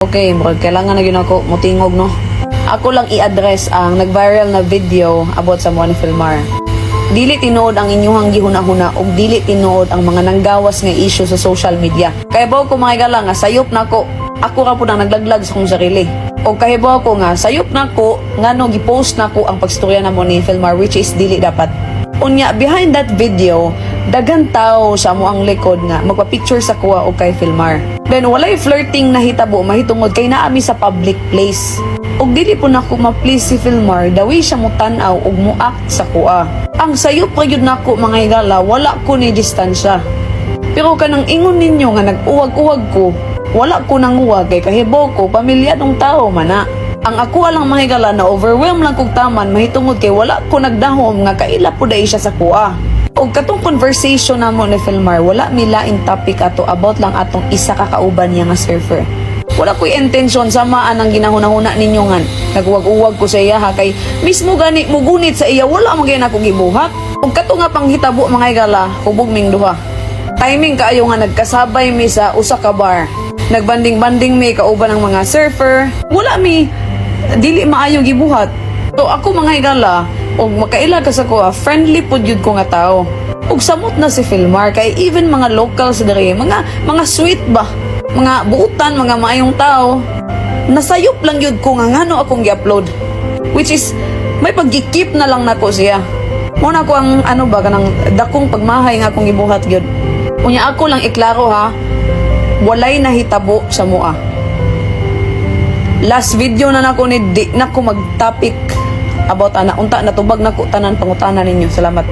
Okay, murag kailangan na yun ako mutingog no. Ako lang i-address ang nag-viral na video about sa Juan Filmar. Dili tinuod ang inyong gihuna-huna ug dili tinuod ang mga nanggawas nga issue sa social media. Kaya ba ko mga igala nga sayop na ko. Ako ra po nang naglaglag sa kong sarili. O kahibaw ko nga sayop na ko nga no gipost na ko ang pagstorya na mo ni Filmar which is dili dapat. Unya, behind that video, dagan tao sa mo ang likod nga magpa-picture sa kuha o kay Filmar. Then walay flirting na hitabo mahitungod kay naami sa public place. Ug dili po nako ma-please si Filmar, dawi siya mo tan-aw ug mo act sa kuha. Ang sayop ra gyud nako mga higala, wala ko ni distansya. Pero kanang ingon ninyo nga nag-uwag-uwag ko, wala ko nang uwag kay kahibaw ko pamilyadong tao mana. Ang ako alang mahigala na overwhelm lang kog taman mahitungod kay wala ko nagdahom nga kaila po dai siya sa kuha. Og katong conversation namo ni Filmar, wala mi laing topic ato about lang atong isa ka kauban niya nga surfer. Wala ko'y intention samaan ang ginahuna-huna ninyo nga. Nagwag-uwag ko sa iya ha kay mismo gani mugunit sa iya wala mo gyud ako gibuhat. Og kato nga panghitabo mga igala, hubog ming duha. Timing kaayo nga nagkasabay mi sa usa ka bar. Nagbanding-banding mi kauban ng mga surfer. Wala mi dili maayo gibuhat. So ako mga igala, og makaila ka sa ko, friendly pud yun ko nga tao. Ug samot na si Filmar kay even mga locals diri, mga mga sweet ba, mga buutan, mga maayong tao. Nasayop lang yun ko nga ngano akong gi-upload. Which is may paggi-keep na lang nako siya. Mo na ko ang ano ba kanang dakong pagmahay nga akong gibuhat gyud. Unya ako lang iklaro ha, walay nahitabo sa mua. Last video na nako ni di na ko mag-topic about ana unta natubag nako tanan pangutana ninyo. Salamat.